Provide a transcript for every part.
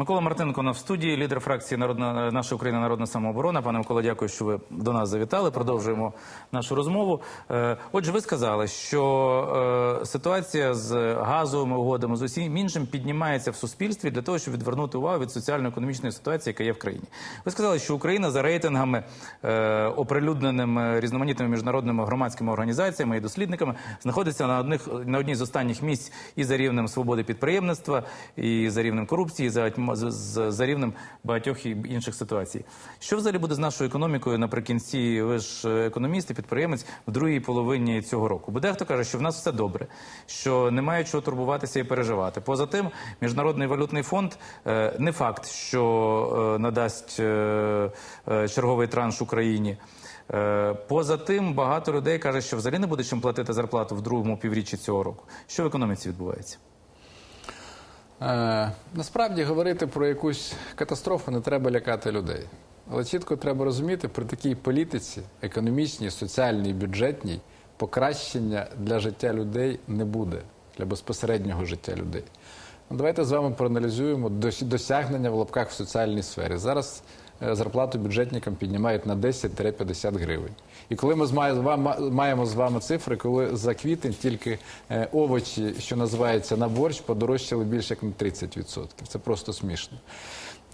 Микола Мартинко на в студії, лідер фракції Народна наша Україна Народна самооборона. Пане Микола, дякую, що ви до нас завітали. Продовжуємо нашу розмову. Е, Отже, ви сказали, що е, ситуація з газовими угодами з усім іншим піднімається в суспільстві для того, щоб відвернути увагу від соціально-економічної ситуації, яка є в країні. Ви сказали, що Україна за рейтингами, е, оприлюдненими різноманітними міжнародними громадськими організаціями і дослідниками, знаходиться на одних на одній з останніх місць і за рівнем свободи підприємництва, і за рівнем корупції, і за, з- з- за рівнем багатьох інших ситуацій. Що взагалі буде з нашою економікою наприкінці? Ви ж е, економіст і підприємець в другій половині цього року. Бо дехто каже, що в нас все добре, що немає чого турбуватися і переживати. Поза тим, міжнародний валютний фонд е, не факт, що е, надасть черговий транш Україні. Поза тим, багато людей каже, що взагалі не буде чим платити зарплату в другому півріччі цього року. Що в економіці відбувається? Е, насправді говорити про якусь катастрофу не треба лякати людей. Але чітко треба розуміти, при такій політиці, економічній, соціальній, бюджетній, покращення для життя людей не буде, для безпосереднього життя людей. Ну, давайте з вами проаналізуємо досягнення в лапках в соціальній сфері. Зараз зарплату бюджетникам піднімають на 10-50 гривень. І коли ми маємо з вами цифри, коли за квітень тільки е, овочі, що називається на борщ, подорожчали більше як на 30%. Це просто смішно.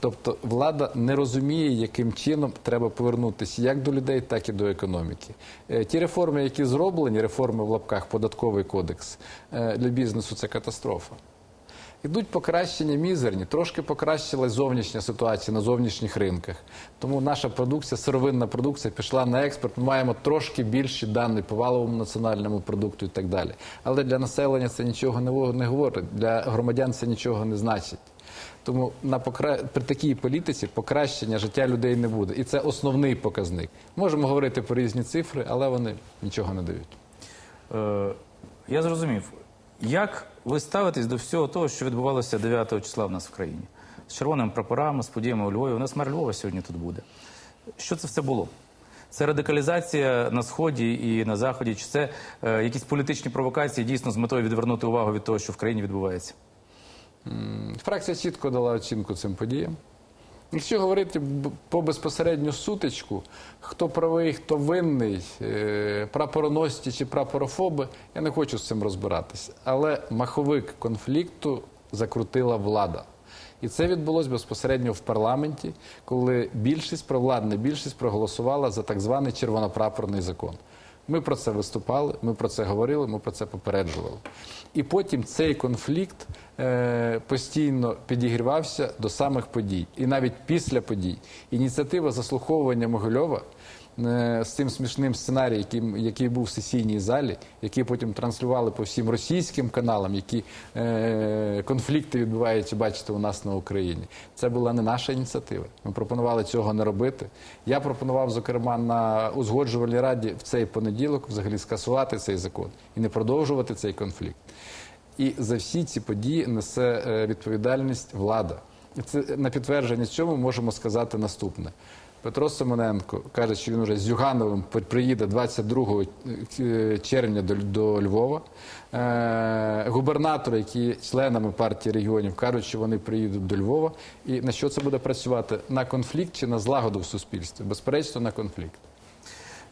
Тобто влада не розуміє, яким чином треба повернутися як до людей, так і до економіки. Е, Ті реформи, які зроблені, реформи в лапках податковий кодекс е, для бізнесу це катастрофа. Ідуть покращення мізерні, трошки покращилась зовнішня ситуація на зовнішніх ринках. Тому наша продукція, сировинна продукція пішла на експорт. Ми маємо трошки більші дані по валовому національному продукту і так далі. Але для населення це нічого не говорить, для громадян це нічого не значить. Тому на покра... при такій політиці покращення життя людей не буде. І це основний показник. Можемо говорити про різні цифри, але вони нічого не дають. Е, я зрозумів, як ви ставитесь до всього того, що відбувалося 9 числа в нас в країні? З червоними прапорами, з подіями у Львові. У нас мер Львова сьогодні тут буде. Що це все було? Це радикалізація на сході і на заході, чи це е, якісь політичні провокації дійсно з метою відвернути увагу від того, що в країні відбувається? Фракція чітко дала оцінку цим подіям. Якщо говорити по безпосередню сутичку, хто правий, хто винний, е, прапороносці чи прапорофоби, я не хочу з цим розбиратися. Але маховик конфлікту закрутила влада. І це відбулося безпосередньо в парламенті, коли більшість, провладна більшість проголосувала за так званий червонопрапорний закон. Ми про це виступали, ми про це говорили, ми про це попереджували. І потім цей конфлікт е, постійно підігрівався до самих подій. І навіть після подій. Ініціатива заслуховування Могильова з цим смішним сценарієм, який, який був в сесійній залі, який потім транслювали по всім російським каналам, які е, конфлікти відбуваються, бачите, у нас на Україні. Це була не наша ініціатива. Ми пропонували цього не робити. Я пропонував, зокрема, на узгоджувальній раді в цей понеділок взагалі скасувати цей закон і не продовжувати цей конфлікт. І за всі ці події несе е, відповідальність влада. І це на підтвердження цьому можемо сказати наступне. Петро Симоненко каже, що він уже з Югановим приїде 22 е, червня до, Львова. Е, губернатори, які членами партії регіонів, кажуть, що вони приїдуть до Львова. І на що це буде працювати? На конфлікт чи на злагоду в суспільстві? Безперечно, на конфлікт.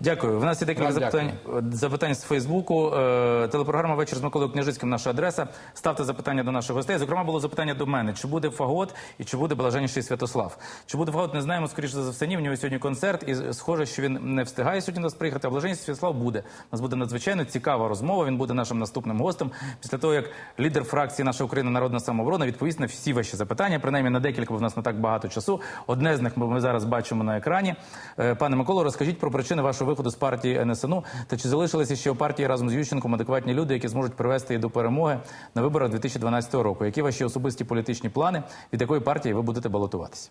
Дякую. В нас є декілька Вам запитань, запитань з Фейсбуку. Е, телепрограма Вечір з Миколою Княжицьким. Наша адреса. Ставте запитання до наших гостей. Зокрема, було запитання до мене: чи буде фагот і чи буде блаженніший Святослав? Чи буде фагот, не знаємо. Скоріше за все, ні. В нього сьогодні концерт, і схоже, що він не встигає сьогодні нас приїхати. А блаженніший Святослав буде. У нас буде надзвичайно цікава розмова. Він буде нашим наступним гостем. Після того, як лідер фракції наша Україна Народна самооборона відповість на всі ваші запитання. Принаймні на декілька, бо в нас не так багато часу. Одне з них ми зараз бачимо на екрані. Е, Пане Миколо, розкажіть про причини вашого виходу з партії НСНУ та чи залишилися ще у партії разом з Ющенком адекватні люди, які зможуть привести її до перемоги на виборах 2012 року? Які ваші особисті політичні плани? Від якої партії ви будете балотуватися?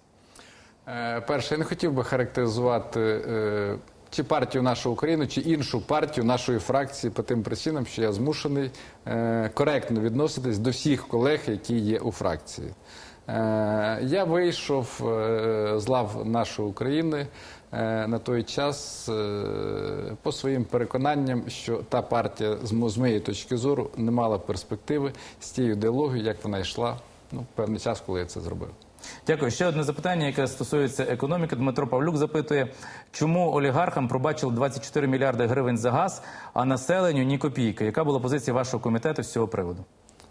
Е, Перше, я не хотів би характеризувати е, чи партію нашу Україну, чи іншу партію нашої фракції по тим причинам, що я змушений е, коректно відноситись до всіх колег, які є у фракції. Е, Я вийшов е, з лав нашої України е, на той час по своїм переконанням, що та партія з моєї точки зору не мала перспективи з тією ідеологією, як вона йшла ну, певний час, коли я це зробив. Дякую. Ще одне запитання, яке стосується економіки. Дмитро Павлюк запитує, чому олігархам пробачили 24 мільярди гривень за газ, а населенню ні копійки. Яка була позиція вашого комітету з цього приводу?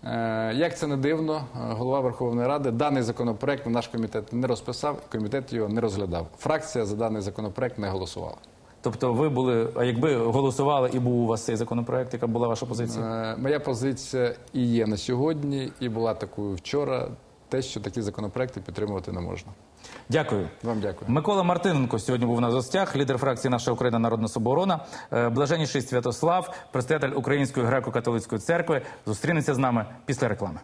Е, Як це не дивно, е, голова Верховної Ради даний законопроект наш комітет не розписав, комітет його не розглядав. Фракція за даний законопроект не голосувала. Тобто, ви були, а якби голосували і був у вас цей законопроект, яка була ваша позиція? Е, Моя позиція і є на сьогодні, і була такою вчора. Те, що такі законопроекти підтримувати не можна. Дякую. Вам дякую. Микола Мартиненко сьогодні був на гостях, лідер фракції Наша Україна Народна Соборона, Е, блаженніший Святослав, предстоятель Української греко-католицької церкви, зустрінеться з нами після реклами.